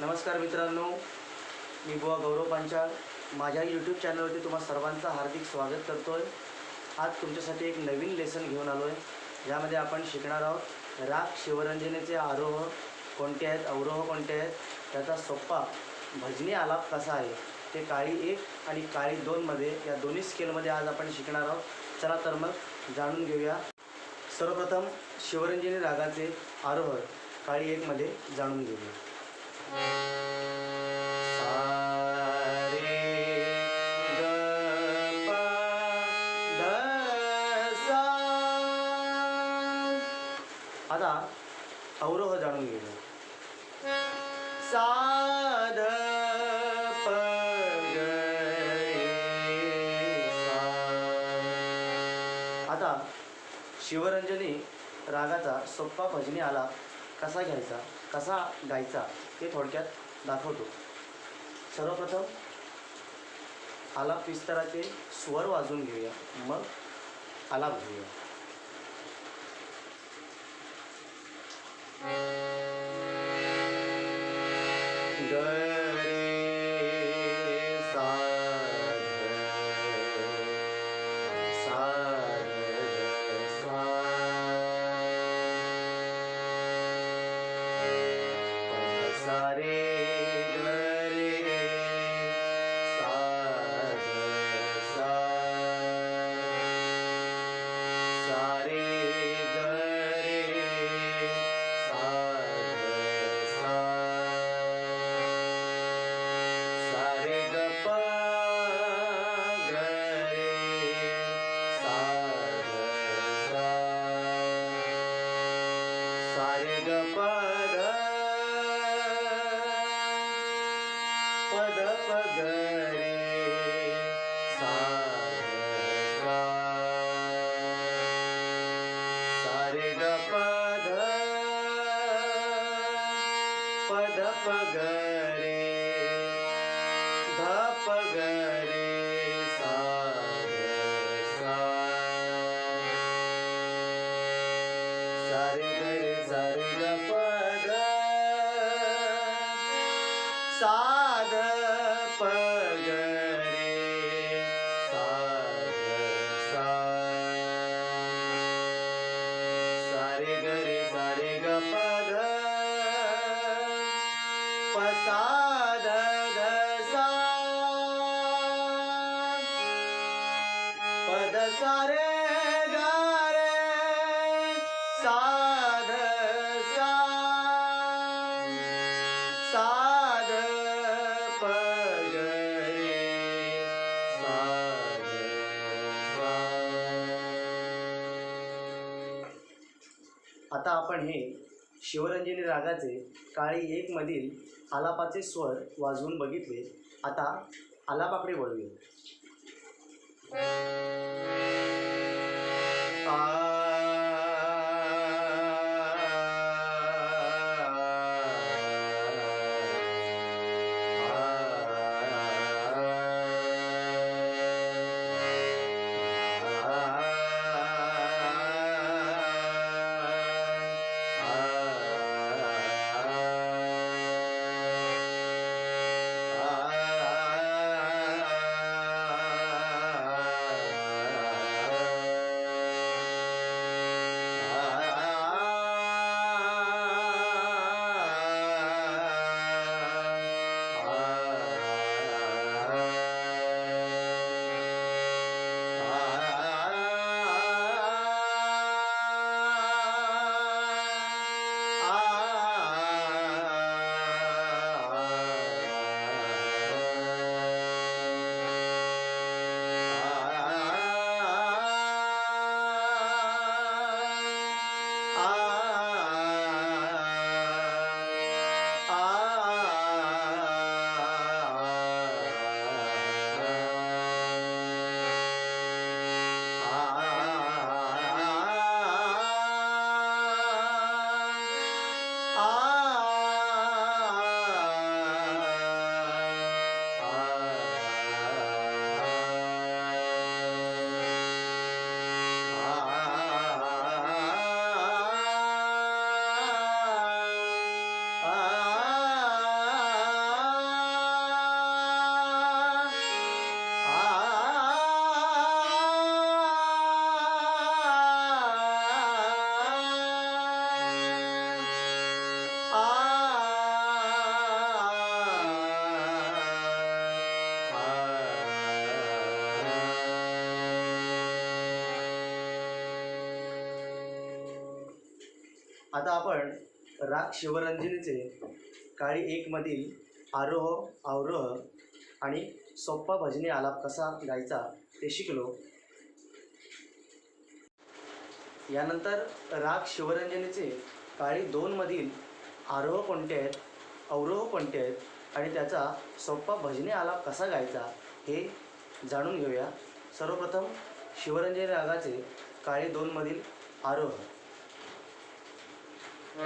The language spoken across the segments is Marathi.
नमस्कार मित्रांनो मी बुवा गौरव पांचाळ. माझ्या यूट्यूब चॅनलवरती तुम्हा सर्वांचं हार्दिक स्वागत करतो आहे आज तुमच्यासाठी एक नवीन लेसन घेऊन आलो आहे ज्यामध्ये आपण शिकणार आहोत राग शिवरंजनेचे आरोह कोणते आहेत अवरोह कोणते आहेत त्याचा सोप्पा भजनी आलाप कसा आहे ते काळी एक आणि काळी दोनमध्ये या दोन्ही स्केलमध्ये आज आपण शिकणार आहोत. चला तर मग जाणून घेऊया. सर्वप्रथम शिवरंजनी रागाचे आरोह काळी एकमध्ये जाणून घेऊया. आता अवरोह जाणून घेऊ सा आता शिवरंजनी रागाचा सोप्पा भजनी आला कसा घ्यायचा? कसा गायचा ते थोडक्यात दाखवतो. सर्वप्रथम आलाप विस्ताराचे स्वर वाजून घेऊया. मग आलाप घेऊया ग রে சரித பத பத பகரே த பகரே சாத சரித சரித பத சா पद सारे सा साध साध रे प आता आपण हे शिवरंजनी रागाचे काळी एक मधील आलापाचे स्वर वाजवून बघितले. आता आलापाकडे वळूया. 아. आता आपण राग शिवरंजनीचे काळी एकमधील आरोह अवरोह आणि सोप्पा भजनी आलाप कसा गायचा ते शिकलो. यानंतर राग शिवरंजनीचे काळी दोनमधील आरोह कोणते आहेत अवरोह कोणते आहेत आणि त्याचा सोप्पा भजनी आलाप कसा गायचा हे जाणून घेऊया. सर्वप्रथम शिवरंजनी रागाचे काळी दोनमधील आरोह. आता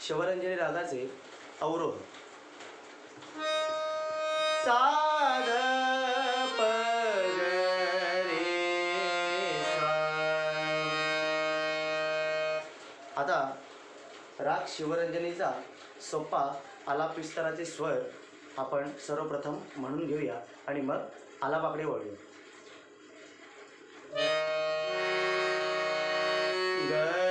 शिवरंजनी रागाचे अवरोध। साध शिवरंजनीचा सोपा आलापिस्तराचे स्वर आपण सर्वप्रथम म्हणून घेऊया आणि मग आलापाकडे वळूया. ग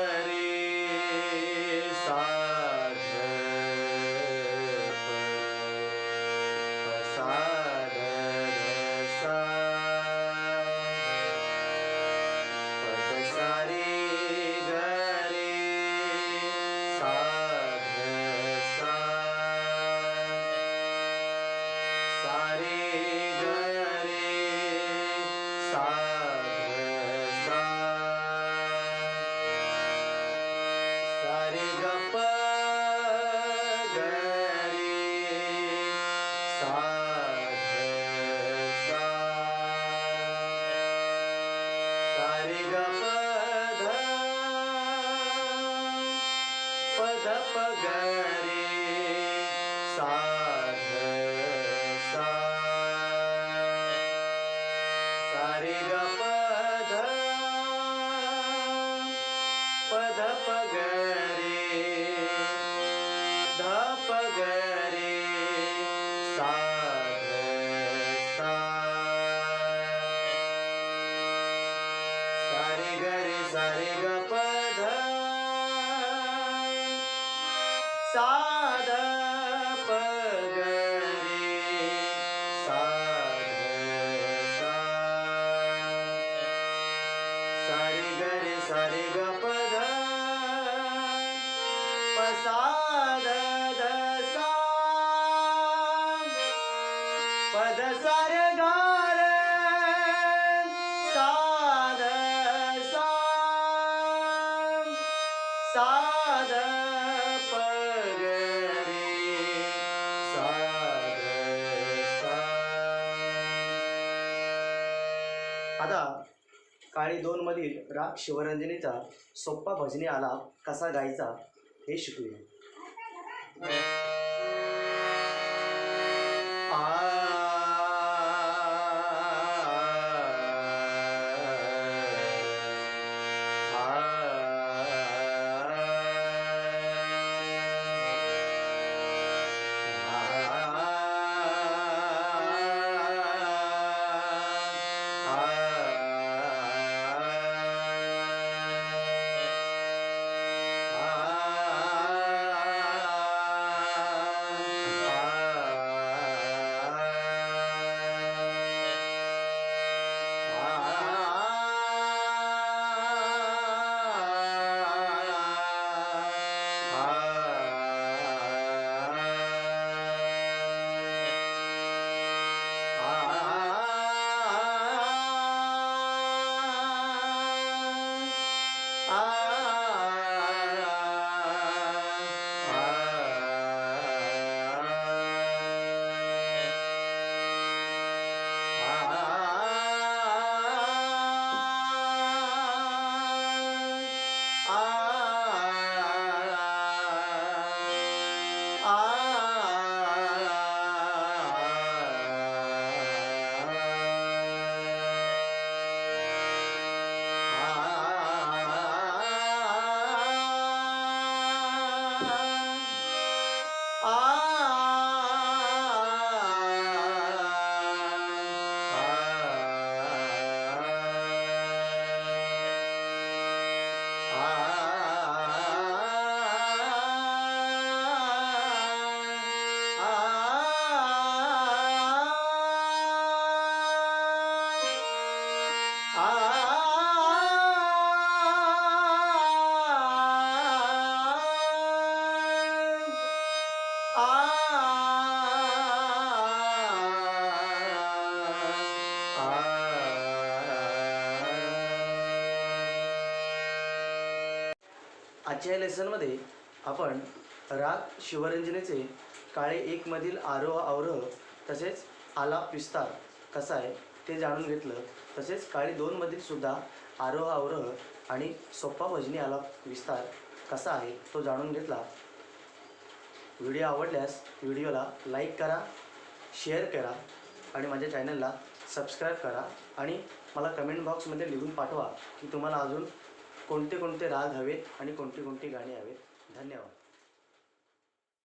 सा ध प ग काळी दोनमधील राग शिवरंजनीचा सोप्पा भजनी आलाप कसा गायचा हे शिकूया. Ah. आजच्या या लेसनमध्ये आपण राग शिवरंजनेचे काळे एकमधील आरोह अवरोह तसेच आलाप विस्तार कसा आहे ते जाणून घेतलं. तसेच काळी दोनमधील सुद्धा आरोह अवरोह आणि सोप्पा भजनी आलाप विस्तार कसा आहे तो जाणून घेतला. व्हिडिओ आवडल्यास व्हिडिओला लाईक करा शेअर करा आणि माझ्या चॅनलला सबस्क्राईब करा आणि मला कमेंट बॉक्समध्ये लिहून पाठवा की तुम्हाला अजून कोणते कोणते राग हवेत आणि कोणती कोणती गाणी हवेत? धन्यवाद.